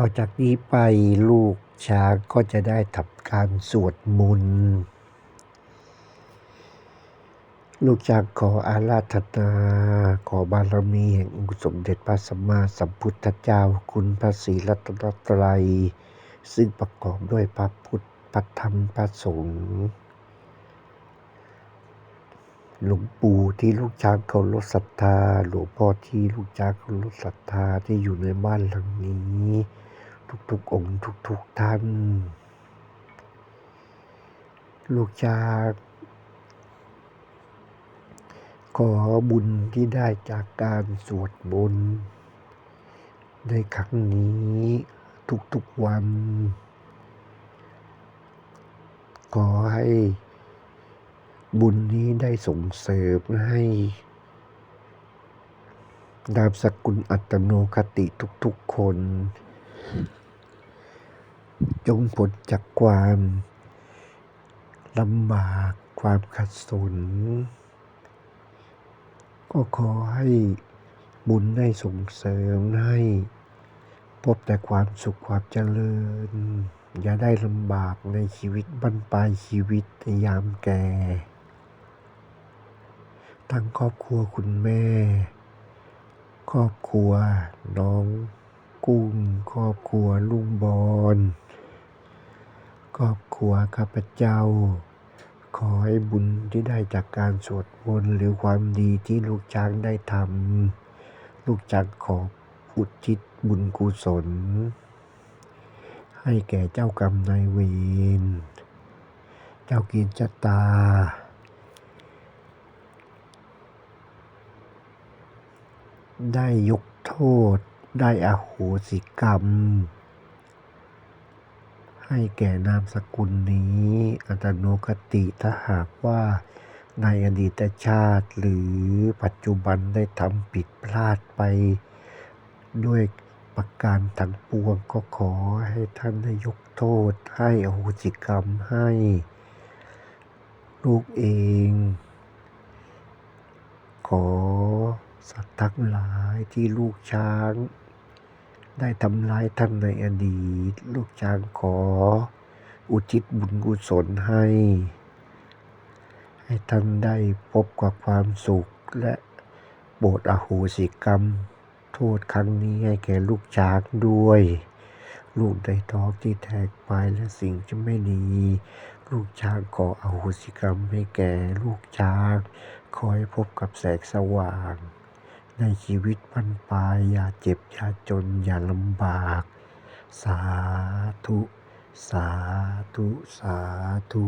ต่อจากนี้ไปลูกช้างก็จะได้ทำการสวดมนต์ลูกช้างขออาราธนา ขอบารมีแห่งองค์สมเด็จพระสัมมาสัมพุทธเจ้าคุณพระศรีรัตนตรัย ซึ่งประกอบด้วยพระพุทธพระธรรมพระสงฆ์หลวงปู่ที่ลูกช้างเคารพศรัทธา หลวงพ่อที่ลูกช้างเคารพศรัทธาที่อยู่ในบ้านหลังนี้ ทุกๆ องค์ทุกๆท่าน ลูกช้างขอบุญที่ได้จากการสวดมนต์ในครั้งนี้ทุกๆวัน ขอให้บุญนี้ได้ส่งเสริมให้นามสกุลอัตโนคติทุกๆคน จงพ้นจากความลำบากความขัดสน ก็ขอให้บุญได้ส่งเสริมให้ พบแต่ความสุขความเจริญ อย่าได้ลำบากในชีวิตบรรปลายชีวิตในยามแก่ ทั้งครอบครัวคุณแม่ ครอบครัวน้องกุ้งครอบครัวลุงบอล ครอบครัวข้าพเจ้า ขอให้บุญที่ได้จากการสวดมนต์หรือความดีที่ลูกช้างได้ทำลูกช้างขออุทิศบุญกุศล ให้แก่เจ้ากรรมนายเวรเจ้ากินชะตา ได้ยกโทษได้อโหสิกรรม ให้แก่นามสกุลนี้อัตโนคติถ้าหากว่าในอดีตชาติหรือปัจจุบันได้ทำผิดพลาดไป ด้วยประการทั้งปวงก็ขอให้ท่านได้ยกโทษให้อโหสิกรรมให้ ลูกเอง ขอสัตว์ทั้งหลายที่ลูกช้าง ได้ทำร้ายท่านในอดีต ลูกช้างขอ อุทิศบุญกุศลให้ ให้ท่านได้พบกับความสุขและโปรดอโหสิกรรม โทษครั้งนี้ให้แก่ลูกช้างด้วย ลูกได้ท้องที่แทกไปและสิ่งที่ไม่ดี ลูกช้างขออโหสิกรรมให้แก่ลูกช้าง ขอให้พบกับแสงสว่าง ในชีวิตบรรปลาย อย่าเจ็บ อย่าจน อย่าลำบาก สาธุ สาธุ สาธุ